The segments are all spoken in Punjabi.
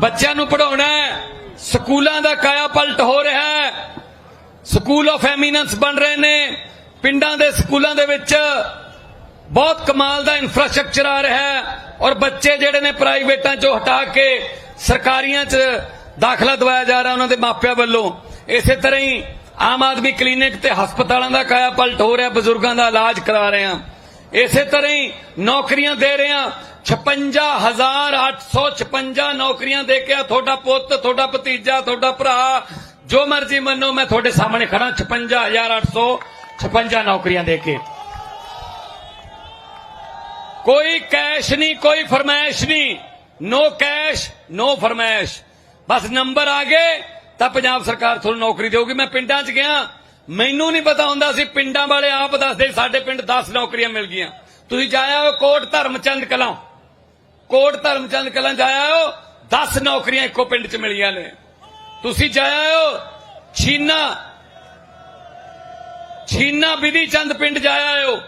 ਬੱਚਿਆਂ ਨੂੰ ਪੜਾਉਣਾ ਸਕੂਲਾਂ ਦਾ ਕਾਇਆ ਪਲਟ ਹੋ ਰਿਹਾ ਹੈ। ਸਕੂਲ ਆਫ ਐਮੀਨੈਂਸ ਬਣ ਰਹੇ ਨੇ। ਪਿੰਡਾਂ ਦੇ ਸਕੂਲਾਂ ਦੇ ਵਿੱਚ ਬਹੁਤ ਕਮਾਲ ਦਾ ਇਨਫਰਾਸਟ੍ਰਕਚਰ ਆ ਰਿਹਾ ਹੈ ਔਰ ਬੱਚੇ ਜਿਹੜੇ ਨੇ ਪ੍ਰਾਈਵੇਟਾਂ ਚੋਂ ਹਟਾ ਕੇ ਸਰਕਾਰੀਆਂ 'ਚ ਦਾਖਲਾ ਦਵਾਇਆ ਜਾ ਰਿਹਾ ਉਹਨਾਂ ਦੇ ਮਾਪਿਆਂ ਵੱਲੋਂ। ਇਸੇ ਤਰ੍ਹਾਂ ਹੀ ਆਮ ਆਦਮੀ ਕਲੀਨਿਕ ਤੇ ਹਸਪਤਾਲਾਂ ਦਾ ਕਾਇਆ ਪਲਟ ਹੋ ਰਿਹਾ, ਬਜ਼ੁਰਗਾਂ ਦਾ ਇਲਾਜ ਕਰਾ ਰਹੇ ਹਾਂ। ਇਸੇ ਤਰ੍ਹਾਂ ਹੀ ਨੌਕਰੀਆਂ ਦੇ ਰਹੇ ਹਾਂ। 56856 ਨੌਕਰੀਆਂ ਦੇ ਕੇ ਆ ਤੁਹਾਡਾ ਪੁੱਤ, ਤੁਹਾਡਾ ਭਤੀਜਾ, ਤੁਹਾਡਾ ਭਰਾ। ਜੋ ਮਰਜ਼ੀ ਮੰਨੋ, ਮੈਂ ਤੁਹਾਡੇ ਸਾਹਮਣੇ ਖੜਾ 56856 ਨੌਕਰੀਆਂ ਦੇ ਕੇ। ਕੋਈ ਕੈਸ਼ ਨਹੀਂ, ਕੋਈ ਫਰਮਾਇਸ਼ ਨਹੀਂ। ਨੋ ਕੈਸ਼ ਨੋ ਫਰਮਾਇਸ਼। ਬਸ ਨੰਬਰ ਆ ਗਏ, ਤਾਂ ਪੰਜਾਬ ਸਰਕਾਰ ਤੁਹਾਨੂੰ ਨੌਕਰੀ ਦੇਊਗੀ। ਮੈਂ ਪਿੰਡਾਂ 'ਚ ਗਿਆ, ਮੈਨੂੰ ਨਹੀਂ ਪਤਾ ਹੁੰਦਾ ਸੀ, ਪਿੰਡਾਂ ਵਾਲੇ ਆਪ ਦੱਸਦੇ, ਸਾਡੇ ਪਿੰਡ 10 ਨੌਕਰੀਆਂ ਮਿਲ ਗਈਆਂ। ਤੁਸੀਂ ਜਾਇਆ ਹੋ ਕੋਟ ਧਰਮਚੰਦ ਕਲਾਂ। ਕੋਟ ਧਰਮਚੰਦ ਕਲਾਂ ਜਾਇਆ ਹੋ 10 ਨੌਕਰੀਆਂ ਇੱਕੋ ਪਿੰਡ 'ਚ ਮਿਲੀਆਂ ਨੇ। ਤੁਸੀਂ ਜਾਇਆ ਹੋ, ਛੀਨਾ ਛੀਨਾ ਵਿਧੀ ਚੰਦ ਪਿੰਡ ਜਾਇਆ ਹੋ,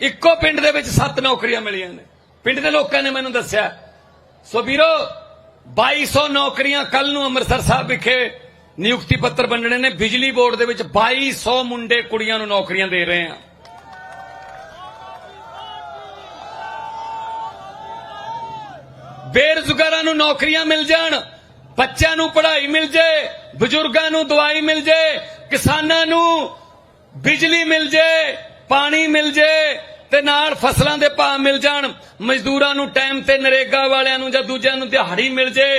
ਇੱਕੋ ਪਿੰਡ ਦੇ ਵਿੱਚ 7 ਨੌਕਰੀਆਂ ਮਿਲੀਆਂ ਨੇ। ਪਿੰਡ ਦੇ ਲੋਕਾਂ ਨੇ ਮੈਨੂੰ ਦੱਸਿਆ, ਸੋ ਵੀਰੋ 2200 ਨੌਕਰੀਆਂ ਕੱਲ ਨੂੰ ਅੰਮ੍ਰਿਤਸਰ ਸਾਹਿਬ ਵਿਖੇ ਨਿਯੁਕਤੀ ਪੱਤਰ ਵੰਡਣੇ ਨੇ। ਬਿਜਲੀ ਬੋਰਡ ਦੇ ਵਿੱਚ 2200 ਮੁੰਡੇ ਕੁੜੀਆਂ ਨੂੰ ਨੌਕਰੀਆਂ ਦੇ ਰਹੇ ਆ। ਬੇਰੁਜ਼ਗਾਰਾਂ ਨੂੰ ਨੌਕਰੀਆਂ ਮਿਲ ਜਾਣ, ਬੱਚਿਆਂ ਨੂੰ ਪੜ੍ਹਾਈ ਮਿਲ ਜੇ, ਬਜ਼ੁਰਗਾਂ ਨੂੰ ਦਵਾਈ ਮਿਲ ਜੇ, ਕਿਸਾਨਾਂ ਨੂੰ ਬਿਜਲੀ ਮਿਲ ਜੇ, ਪਾਣੀ ਮਿਲ ਜੇ ਤੇ ਨਾਲ ਫਸਲਾਂ ਦੇ ਭਾਅ ਮਿਲ ਜਾਣ, ਮਜ਼ਦੂਰਾਂ ਨੂੰ ਟਾਈਮ ਤੇ ਨਰੇਗਾ ਵਾਲਿਆਂ ਨੂੰ ਜਾਂ ਦੂਜਿਆਂ ਨੂੰ ਦਿਹਾੜੀ ਮਿਲ ਜੇ,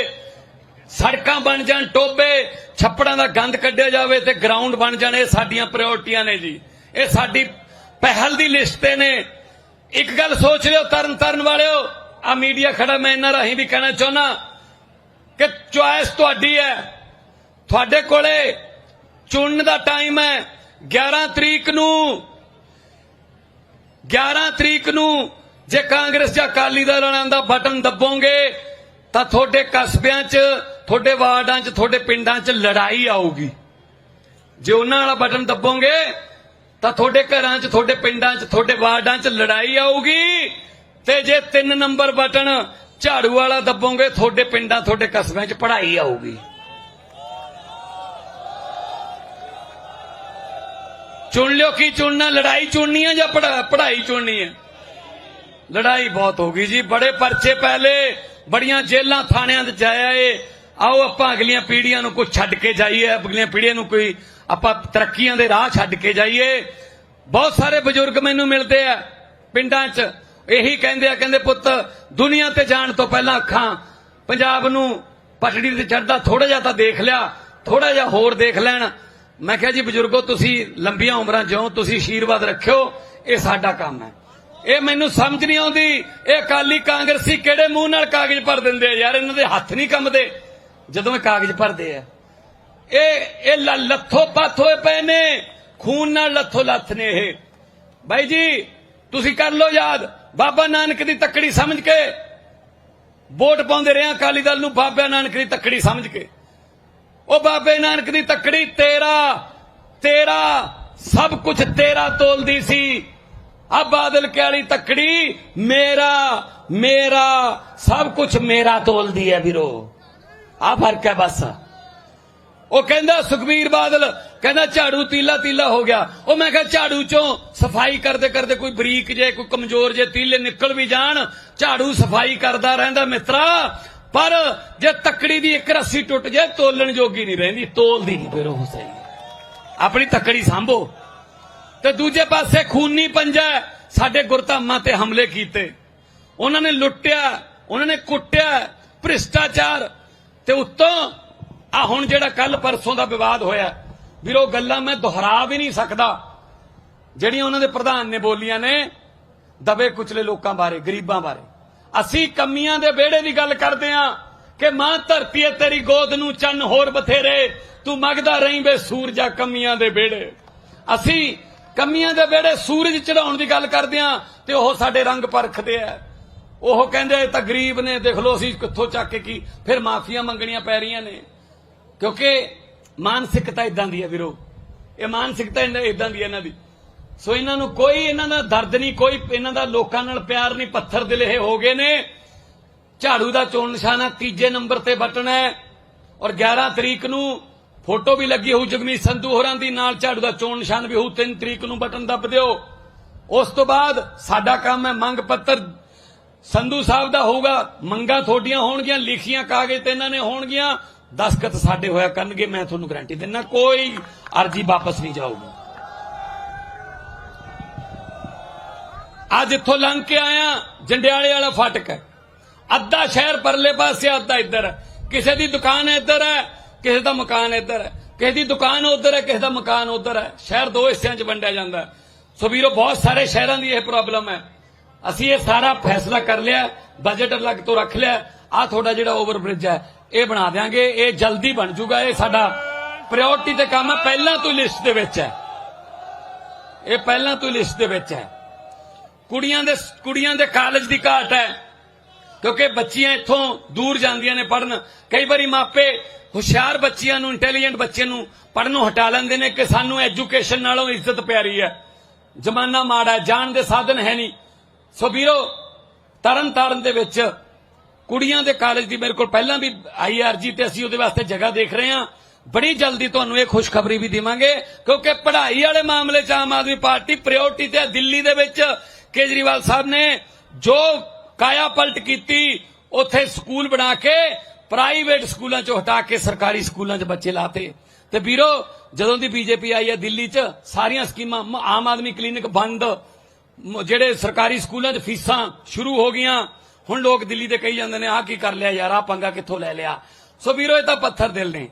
ਸੜਕਾਂ ਬਣ ਜਾਣ ਟੋਬੇ, ਛੱਪੜਾਂ ਦਾ ਗੰਦ ਕੱਢਿਆ ਜਾਵੇ ਤੇ ਗਰਾਊਂਡ ਬਣ ਜਾਣ, ਇਹ ਸਾਡੀਆਂ ਪ੍ਰਾਇੋਰਟੀਆਂ ਨੇ ਜੀ। ਇਹ ਸਾਡੀ ਪਹਿਲ ਦੀ ਲਿਸਟ ਤੇ ਨੇ। ਇੱਕ ਗੱਲ ਸੋਚ ਲਿਓ ਤਰਨ ਤਰਨ ਵਾਲਿਓ ਆ ਮੀਡੀਆ ਖੜਾ, ਮੈਂ ਇਹਨਾਂ ਰਾਹੀਂ ਵੀ ਕਹਿਣਾ ਚਾਹੁੰਦਾ ਕਿ ਚੁਆਇਸ ਤੁਹਾਡੀ ਹੈ। ਤੁਹਾਡੇ ਕੋਲੇ ਚੁਣਨ ਦਾ ਟਾਈਮ ਹੈ। 11 ਤਰੀਕ ਨੂੰ 11 ਤਰੀਕ ਨੂੰ ਜੇ ਕਾਂਗਰਸ ਜਾਂ ਅਕਾਲੀ ਦਲ ਵਾਲਿਆਂ ਦਾ ਬਟਨ ਦੱਬੋਗੇ, ਤਾਂ ਤੁਹਾਡੇ ਕਸਬਿਆਂ 'ਚ, ਤੁਹਾਡੇ ਵਾਰਡਾਂ 'ਚ, ਤੁਹਾਡੇ ਪਿੰਡਾਂ 'ਚ ਲੜਾਈ ਆਊਗੀ। ਜੇ ਉਹਨਾਂ ਵਾਲਾ ਬਟਨ ਦੱਬੋਗੇ, ਤਾਂ ਤੁਹਾਡੇ ਘਰਾਂ 'ਚ, ਤੁਹਾਡੇ ਪਿੰਡਾਂ 'ਚ, ਤੁਹਾਡੇ ਵਾਰਡਾਂ 'ਚ ਲੜਾਈ ਆਊਗੀ। ਤੇ ਜੇ 3 ਨੰਬਰ ਬਟਨ ਝਾੜੂ ਵਾਲਾ ਦੱਬੋਗੇ, ਤੁਹਾਡੇ ਪਿੰਡਾਂ, ਤੁਹਾਡੇ ਕਸਬਿਆਂ 'ਚ ਪੜ੍ਹਾਈ ਆਊਗੀ। ਚੁਣ ਲਿਓ ਕੀ ਚੁਣਨਾ, ਲੜਾਈ ਚੁਣਨੀ ਹੈ ਜਾਂ ਪੜ੍ਹਾਈ ਚੁਣਨੀ ਹੈ ਲੜਾਈ ਬਹੁਤ ਹੋ ਗਈ ਜੀ, ਬੜੇ ਪਰਚੇ ਪਹਿਲੇ, ਬੜੀਆਂ ਜੇਲਾਂ ਥਾਣਿਆਂ 'ਚ ਜਾਇਆ ਏ। ਆਓ ਆਪਾਂ ਅਗਲੀਆਂ ਪੀੜ੍ਹੀਆਂ ਨੂੰ ਕੁਝ ਛੱਡ ਕੇ ਜਾਈਏ, ਅਗਲੀਆਂ ਪੀੜ੍ਹੀਆਂ ਨੂੰ ਕੋਈ ਆਪਾਂ ਤਰੱਕੀਆਂ ਦੇ ਰਾਹ ਛੱਡ ਕੇ ਜਾਈਏ। ਬਹੁਤ ਸਾਰੇ ਬਜ਼ੁਰਗ ਮੈਨੂੰ ਮਿਲਦੇ ਆ ਪਿੰਡਾਂ 'ਚ ਇਹੀ ਕਹਿੰਦੇ ਆ, ਕਹਿੰਦੇ ਪੁੱਤ, ਦੁਨੀਆ ਤੇ ਜਾਣ ਤੋਂ ਪਹਿਲਾਂ ਅੱਖਾਂ ਪੰਜਾਬ ਨੂੰ ਪਟੜੀ ਤੇ ਚੜਦਾ ਥੋੜਾ ਜਿਹਾ ਤਾਂ ਦੇਖ ਲਿਆ ਥੋੜਾ ਜਿਹਾ ਹੋਰ ਦੇਖ ਲੈਣ। ਮੈਂ ਕਿਹਾ ਜੀ ਬਜ਼ੁਰਗੋ, ਤੁਸੀਂ ਲੰਬੀਆਂ ਉਮਰਾਂ ਜਿਉ, ਤੁਸੀਂ ਆਸ਼ੀਰਵਾਦ ਰੱਖਿਓ, ਇਹ ਸਾਡਾ ਕੰਮ ਹੈ। ਇਹ ਮੈਨੂੰ ਸਮਝ ਨਹੀਂ ਆਉਂਦੀ, ਇਹ ਅਕਾਲੀ ਕਾਂਗਰਸੀ ਕਿਹੜੇ ਮੂੰਹ ਨਾਲ ਕਾਗਜ਼ ਭਰ ਦਿੰਦੇ ਆ ਯਾਰ, ਇਹਨਾਂ ਦੇ ਹੱਥ ਨਹੀਂ ਕੰਮਦੇ ਜਦੋਂ ਇਹ ਕਾਗਜ਼ ਭਰਦੇ ਆ। ਇਹ ਇਹ ਲੱਥੋ ਪੱਥ ਹੋਏ ਪਏ ਨੇ, ਖੂਨ ਨਾਲ ਲੱਥੋ ਲੱਥ ਨੇ ਇਹ। ਬਾਈ ਜੀ, ਤੁਸੀਂ ਕਰ ਲਓ ਯਾਦ। ਬਾਬਾ ਨਾਨਕ ਦੀ ਤੱਕੜੀ ਸਮਝ ਕੇ ਵੋਟ ਪਾਉਂਦੇ ਰਹੇ ਅਕਾਲੀ ਦਲ ਨੂੰ ਬਾਬਾ ਨਾਨਕ ਦੀ ਤੱਕੜੀ ਸਮਝ ਕੇ। ਉਹ ਬਾਬੇ ਨਾਨਕ ਦੀ ਤੱਕੜੀ ਤੇਰਾ ਤੇਰਾ, ਸਭ ਕੁਝ ਤੇਰਾ ਤੋਲਦੀ ਸੀ। ਆ ਬਾਦਲ ਕੇ ਵਾਲੀ ਤੱਕੜੀ ਮੇਰਾ ਮੇਰਾ, ਸਭ ਕੁਝ ਮੇਰਾ ਤੋਲਦੀ ਹੈ ਵੀਰੋ। ਆ ਫ਼ਰਕ ਹੈ ਬਸ। ਉਹ ਕਹਿੰਦਾ, ਸੁਖਬੀਰ ਬਾਦਲ, ਕਹਿੰਦਾ, ਝਾੜੂ ਤੀਲਾ ਤੀਲਾ ਹੋ ਗਿਆ। ਉਹ ਮੈਂ ਕਿਹਾ, ਝਾੜੂ ਚੋਂ ਸਫ਼ਾਈ ਕਰਦੇ ਕਰਦੇ ਕੋਈ ਬਰੀਕ ਜੇ, ਕੋਈ ਕਮਜ਼ੋਰ ਜੇ ਤੀਲੇ ਨਿਕਲ ਵੀ ਜਾਣ, ਝਾੜੂ ਸਫ਼ਾਈ ਕਰਦਾ ਰਹਿੰਦਾ ਮਿੱਤਰਾ। ਪਰ ਜੇ ਤੱਕੜੀ ਦੀ ਇੱਕ ਰੱਸੀ ਟੁੱਟ ਜਾਏ ਤੋਲਣ ਜੋਗੀ ਨਹੀਂ ਰਹਿੰਦੀ, ਤੋਲਦੀ ਨਹੀਂ ਫਿਰ ਉਹ ਸਹੀ। ਆਪਣੀ ਤੱਕੜੀ ਸੰਭੋ। ਤੇ ਦੂਜੇ ਪਾਸੇ ਖੂਨੀ ਪੰਜਾ ਸਾਡੇ ਗੁਰਧਾਮਾਂ ਤੇ ਹਮਲੇ ਕੀਤੇ। ਉਹਨਾਂ ਨੇ ਲੁੱਟਿਆ, ਉਹਨਾਂ ਨੇ ਕੁੱਟਿਆ, ਭ੍ਰਿਸ਼ਟਾਚਾਰ। ਤੇ ਉੱਤੋਂ ਆ ਹੁਣ ਜਿਹੜਾ ਕੱਲ ਪਰਸੋਂ ਦਾ ਵਿਵਾਦ ਹੋਇਆ, ਵੀਰੋ, ਗੱਲਾਂ ਮੈਂ ਦੁਹਰਾ ਵੀ ਨਹੀਂ ਸਕਦਾ। ਜਿਹੜੀਆਂ ਉਹਨਾਂ ਦੇ ਪ੍ਰਧਾਨ ਨੇ ਬੋਲੀਆਂ ਨੇ, ਦਬੇ ਕੁਚਲੇ ਲੋਕਾਂ ਬਾਰੇ, ਗਰੀਬਾਂ ਬਾਰੇ। ਅਸੀਂ ਕਮੀਆਂ ਦੇ ਵਿਹੜੇ ਦੀ ਗੱਲ ਕਰਦੇ ਆਂ ਕਿ ਮਾਂ ਧਰਤੀ ਹੈ, ਤੇਰੀ ਗੋਦ ਨੂੰ ਚੰਨ ਹੋਰ ਬਥੇਰੇ। ਤੂੰ ਮੰਗਦਾ ਰਹੀਂ ਬੇ ਸੂਰਜਾ ਕਮੀਆਂ ਦੇ ਵਿਹੜੇ। ਅਸੀਂ ਕਮੀਆਂ ਦੇ ਵਿਹੜੇ ਸੂਰਜ ਚੜਾਉਣ ਦੀ ਗੱਲ ਕਰਦੇ ਆਂ ਤੇ ਉਹ ਸਾਡੇ ਰੰਗ ਪਰਖਦੇ ਆ। ਉਹ ਕਹਿੰਦੇ ਤਾਂ ਗਰੀਬ ਨੇ, ਦੇਖ ਲਓ ਅਸੀਂ ਕਿੱਥੋਂ ਚੱਕ ਕੇ ਕੀ ਫਿਰ ਮਾਫੀਆਂ ਮੰਗਣੀਆਂ ਪੈ ਰਹੀਆਂ ਨੇ। ਕਿਉਂਕਿ ਮਾਨਸਿਕਤਾ ਇਦਾਂ ਦੀ ਹੈ ਵੀਰੋ। ਇਹ ਮਾਨਸਿਕਤਾ ਇਦਾਂ ਦੀ ਹੈ ਇਹਨਾਂ ਦੀ। ਸੋ ਇਹਨਾਂ ਨੂੰ ਕੋਈ ਇਹਨਾਂ ਦਾ ਦਰਦ ਨਹੀਂ, ਕੋਈ ਇਹਨਾਂ ਦਾ ਲੋਕਾਂ ਨਾਲ ਪਿਆਰ ਨਹੀਂ, ਪੱਥਰ ਦਿਲ ਹੋ ਗਏ ਨੇ। ਝਾੜੂ ਦਾ ਚੋਣ ਨਿਸ਼ਾਨਾ ਤੀਜੇ ਨੰਬਰ ਤੇ ਬਟਨ ਹੈ। ਔਰ 11 ਤਰੀਕ ਨੂੰ ਫੋਟੋ ਵੀ ਲੱਗੀ ਹੋਊ ਜਗਮੀਤ ਸੰਧੂ ਹੋਰਾਂ ਦੀ, ਨਾਲ ਝਾੜੂ ਦਾ ਚੋਣ ਨਿਸ਼ਾਨ ਵੀ ਹੋਊ। 3 ਤਰੀਕ ਨੂੰ ਬਟਨ ਦੱਬ ਦਿਓ। ਉਸ ਤੋਂ ਬਾਅਦ ਸਾਡਾ ਕੰਮ ਹੈ ਮੰਗ ਪੱਤਰ। ਸੰਧੂ ਸਾਹਿਬ ਦਾ ਹੋਊਗਾ, ਮੰਗਾਂ ਤੁਹਾਡੀਆਂ ਹੋਣਗੀਆਂ, ਲਿਖੀਆਂ ਕਾਗਜ਼ ਤੇ ਇਹਨਾਂ ਨੇ ਹੋਣਗੀਆਂ। ਦਸਖਤ ਸਾਡੇ ਹੋਇਆ ਕਰਨਗੇ, ਮੈਂ ਤੁਹਾਨੂੰ ਗਾਰੰਟੀ ਦਿੰਦਾ ਕੋਈ ਅਰਜੀ ਵਾਪਸ ਨਹੀਂ ਜਾਊਗੀ। ਅੱਜ ਇੱਥੋਂ ਲੰਘ ਕੇ ਆਇਆ, ਜੰਡਿਆਲੇ ਵਾਲਾ ਫਾਟਕ ਹੈ। ਅੱਧਾ ਸ਼ਹਿਰ ਪਰਲੇ ਪਾਸੇ ਅੱਧਾ ਇੱਧਰ ਹੈ। ਕਿਸੇ ਦੀ ਦੁਕਾਨ ਇੱਧਰ ਹੈ, ਕਿਸੇ ਦਾ ਮਕਾਨ ਇੱਧਰ ਹੈ। ਕਿਸੇ ਦੀ ਦੁਕਾਨ ਉੱਧਰ ਹੈ, ਕਿਸੇ ਦਾ ਮਕਾਨ ਉੱਧਰ ਹੈ। ਸ਼ਹਿਰ ਦੋ ਹਿੱਸਿਆਂ 'ਚ ਵੰਡਿਆ ਜਾਂਦਾ ਸੋ ਵੀਰੋ, ਬਹੁਤ ਸਾਰੇ ਸ਼ਹਿਰਾਂ ਦੀ ਇਹ ਪ੍ਰੋਬਲਮ ਹੈ। ਅਸੀਂ ਇਹ ਸਾਰਾ ਫੈਸਲਾ ਕਰ ਲਿਆ ਬਜਟ ਅਲੱਗ ਤੋਂ ਰੱਖ ਲਿਆ। ਆ ਤੁਹਾਡਾ ਜਿਹੜਾ ਓਵਰ ਬ੍ਰਿਜ ਹੈ ਇਹ ਬਣਾ ਦਿਆਂਗੇ, ਇਹ ਜਲਦੀ ਬਣ ਜਾਊਗਾ ਇਹ ਸਾਡਾ ਪ੍ਰਾਇੋਰਟੀ ਤੇ ਕੰਮ ਹੈ ਪਹਿਲਾਂ ਤੋਂ ਲਿਸਟ ਦੇ ਵਿੱਚ ਹੈ। ਇਹ ਪਹਿਲਾਂ ਤੋਂ ਲਿਸਟ ਦੇ ਵਿੱਚ ਹੈ। ਕੁੜੀਆਂ ਦੇ ਕੁੜੀਆਂ ਦੇ ਕਾਲਜ ਦੀ ਘਾਟ ਹੈ, ਕਿਉਂਕਿ ਬੱਚੀਆਂ ਇੱਥੋਂ ਦੂਰ ਜਾਂਦੀਆਂ ਨੇ ਪੜਨ ਕਈ ਵਾਰੀ ਮਾਪੇ ਹੁਸ਼ਿਆਰ ਬੱਚੀਆਂ ਨੂੰ ਇੰਟੈਲੀਜੈਂਟ ਬੱਚੇ ਨੂੰ ਪੜਨੋਂ ਹਟਾ ਲੈਂਦੇ ਨੇ ਕਿ ਸਾਨੂੰ ਐਜੂਕੇਸ਼ਨ ਨਾਲੋਂ ਇੱਜ਼ਤ ਪਿਆਰੀ ਹੈ। ਜ਼ਮਾਨਾ ਮਾੜਾ ਹੈ, ਜਾਣ ਦੇ ਸਾਧਨ ਹੈ ਨਹੀਂ। ਸੋ ਵੀਰੋ, ਤਰਨ ਤਾਰਨ ਦੇ ਵਿੱਚ ਕੁੜੀਆਂ ਦੇ ਕਾਲਜ ਦੀ ਮੇਰੇ ਕੋਲ ਪਹਿਲਾਂ ਵੀ ਆਈਆਰਜੀ ਤੇ ਅਸੀਂ ਉਹਦੇ ਵਾਸਤੇ ਜਗ੍ਹਾ ਦੇਖ ਰਹੇ ਹਾਂ। ਬੜੀ ਜਲਦੀ ਤੁਹਾਨੂੰ ਇਹ ਖੁਸ਼ਖਬਰੀ ਵੀ ਦੇਵਾਂਗੇ, ਕਿਉਂਕਿ ਪੜ੍ਹਾਈ ਵਾਲੇ ਮਾਮਲੇ 'ਚ ਆਮ ਆਦਮੀ ਪਾਰਟੀ ਪ੍ਰਾਇੋਰਟੀ ਤੇ ਦਿੱਲੀ ਦੇ ਵਿੱਚ ਕੇਜਰੀਵਾਲ ਸਾਹਿਬ ਨੇ ਜੋ ਕਾਇਆ ਪਲਟ ਕੀਤੀ, ਉਥੇ ਸਕੂਲ ਬਣਾ ਕੇ ਪ੍ਰਾਈਵੇਟ ਸਕੂਲਾਂ 'ਚੋਂ ਹਟਾ ਕੇ ਸਰਕਾਰੀ ਸਕੂਲਾਂ 'ਚ ਬੱਚੇ ਲਾਤੇ। ਤੇ ਵੀਰੋ, ਜਦੋਂ ਦੀ ਬੀਜੇਪੀ ਆਈ ਹੈ ਦਿੱਲੀ 'ਚ, ਸਾਰੀਆਂ ਸਕੀਮਾਂ ਆਮ ਆਦਮੀ ਕਲੀਨਿਕ ਬੰਦ। ਜਿਹੜੇ ਸਰਕਾਰੀ ਸਕੂਲਾਂ 'ਚ ਫੀਸਾਂ ਸ਼ੁਰੂ ਹੋ ਗਈਆਂ ਹੁਣ ਲੋਕ ਦਿੱਲੀ ਦੇ ਕਹੀ ਜਾਂਦੇ ਨੇ, ਆਹ ਕੀ ਕਰ ਲਿਆ ਯਾਰ ਆ ਪੰਗਾ ਕਿੱਥੋਂ ਲੈ ਲਿਆ? ਸੋ ਵੀਰੋ, ਇਹ ਤਾਂ ਪੱਥਰ ਦਿਲ ਨੇ।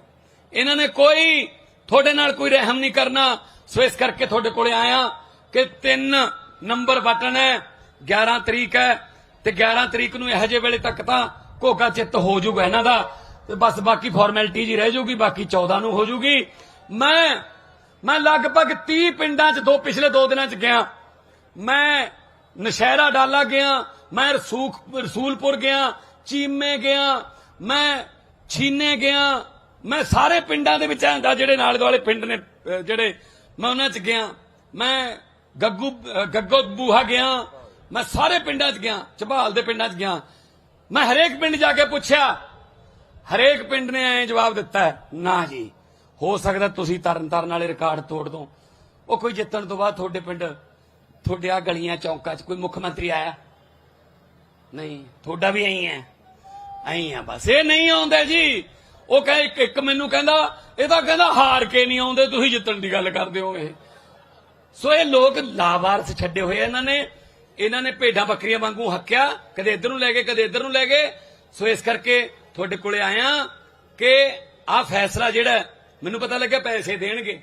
ਇਹਨਾਂ ਨੇ ਕੋਈ ਤੁਹਾਡੇ ਨਾਲ ਕੋਈ ਰਹਿਮ ਨਹੀਂ ਕਰਨਾ। ਸੋ ਇਸ ਕਰਕੇ ਤੁਹਾਡੇ ਕੋਲੇ ਆਇਆ ਕਿ ਤਿੰਨ ਨੰਬਰ ਬਟਨ ਹੈ 11 ਤਰੀਕ ਹੈ, ਤੇ 11 ਤਰੀਕ ਨੂੰ ਇਹੋ ਜਿਹੇ ਵੇਲੇ ਤੱਕ ਤਾਂ ਘੋਗਾ ਚਿੱਤ ਹੋ ਜਾਊਗਾ ਇਹਨਾਂ ਦਾ। ਤੇ ਬਸ ਬਾਕੀ ਫਾਰਮੈਲਿਟੀ ਜੀ ਰਹਿ ਜਾਊਗੀ, ਬਾਕੀ 14 ਨੂੰ ਹੋ ਜਾਊਗੀ। ਮੈਂ ਮੈਂ ਲਗਭਗ 30 ਪਿੰਡਾਂ 'ਚ ਦੋ, ਪਿਛਲੇ ਦੋ ਦਿਨਾਂ 'ਚ ਗਿਆ। ਮੈਂ ਨਸ਼ਹਿਰਾ ਡਾਲਾ ਗਿਆ ਮੈਂ ਰਸੂਖ, ਰਸੂਲਪੁਰ ਗਿਆ, ਚੀਮੇ ਗਿਆ, ਮੈਂ ਛੀਨੇ ਗਿਆ, ਮੈਂ ਸਾਰੇ ਪਿੰਡਾਂ ਦੇ ਵਿੱਚ ਆਂਦਾ ਜਿਹੜੇ ਨਾਲ ਦੁਆਲੇ ਪਿੰਡ ਨੇ ਜਿਹੜੇ ਮੈਂ ਉਹਨਾਂ 'ਚ ਗਿਆ, ਮੈਂ ਗੱਗੂ ਗੱਗੋ ਬੂਹਾ ਗਿਆ, ਮੈਂ ਸਾਰੇ ਪਿੰਡਾਂ 'ਚ ਗਿਆ ਝਬਾਲ ਦੇ ਪਿੰਡਾਂ 'ਚ ਗਿਆ। ਮੈਂ ਹਰੇਕ ਪਿੰਡ ਜਾ ਕੇ ਪੁੱਛਿਆ, ਹਰੇਕ ਪਿੰਡ ਨੇ ਐਂ ਜਵਾਬ ਦਿੱਤਾ, ਨਾ ਜੀ, ਹੋ ਸਕਦਾ ਤੁਸੀਂ ਤਰਨ ਤਾਰਨ ਵਾਲੇ ਰਿਕਾਰਡ ਤੋੜ ਦੋ। ਉਹ ਕੋਈ ਜਿੱਤਣ ਤੋਂ ਬਾਅਦ ਤੁਹਾਡੇ ਪਿੰਡ, ਤੁਹਾਡੇ ਆ ਗਲੀਆਂ ਚੌਂਕਾਂ 'ਚ ਕੋਈ ਮੁੱਖ ਮੰਤਰੀ ਆਇਆ? ਨਹੀਂ, ਤੁਹਾਡਾ ਵੀ ਐਂ ਹੈ। ਐਂ ਆ ਬਸ। ਇਹ ਨਹੀਂ ਆਉਂਦੇ ਜੀ। ਉਹ ਕਹੇ ਇੱਕ ਇੱਕ ਮੈਨੂੰ ਕਹਿੰਦਾ, ਇਹ ਤਾਂ ਕਹਿੰਦਾ ਹਾਰ ਕੇ ਨਹੀਂ ਆਉਂਦੇ, ਤੁਸੀਂ ਜਿੱਤਣ ਦੀ ਗੱਲ ਕਰਦੇ ਹੋ ਇਹ। ਸੋ ਇਹ ਲੋਕ ਲਾਵਾਰਸ ਛੱਡੇ ਹੋਏ ਇਹਨਾਂ ਨੇ। ਇਹਨਾਂ ਨੇ ਭੇਡਾਂ ਬੱਕਰੀਆਂ ਵਾਂਗੂ ਹੱਕਿਆ। ਕਦੇ ਇੱਧਰ ਨੂੰ ਲੈ ਗਏ, ਕਦੇ ਇੱਧਰ ਨੂੰ ਲੈ ਗਏ। ਸੋ ਇਸ ਕਰਕੇ ਤੁਹਾਡੇ ਕੋਲੇ ਆਇਆ ਕਿ ਆਹ ਫੈਸਲਾ ਜਿਹੜਾ ਮੈਨੂੰ ਪਤਾ ਲੱਗਿਆ ਪੈਸੇ ਦੇਣਗੇ।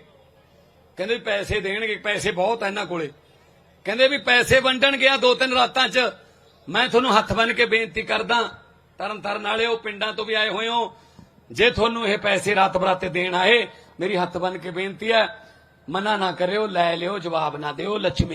ਕਹਿੰਦੇ ਵੀ ਪੈਸੇ ਦੇਣਗੇ, ਪੈਸੇ ਬਹੁਤ ਆ ਇਹਨਾਂ ਕੋਲੇ। ਕਹਿੰਦੇ ਵੀ ਪੈਸੇ ਵੰਡਣਗੇ ਗਿਆ ਦੋ ਤਿੰਨ ਰਾਤਾਂ 'ਚ। ਮੈਂ ਤੁਹਾਨੂੰ ਹੱਥ ਬੰਨ ਕੇ ਬੇਨਤੀ ਕਰਦਾ ਤਰਨ ਤਾਰਨ ਵਾਲਿਓ, ਪਿੰਡਾਂ ਤੋਂ ਵੀ ਆਏ ਹੋਏ ਹੋ ਜੇ ਤੁਹਾਨੂੰ ਇਹ ਪੈਸੇ ਰਾਤ ਬਰਾਤੇ ਦੇਣ ਆਏ, ਮੇਰੀ ਹੱਥ ਬੰਨ ਕੇ ਬੇਨਤੀ ਹੈ, ਮਨਾ ਨਾ ਕਰਿਓ, ਲੈ ਲਿਓ, ਜਵਾਬ ਨਾ ਦਿਓ ਲక్ష్ਮੀ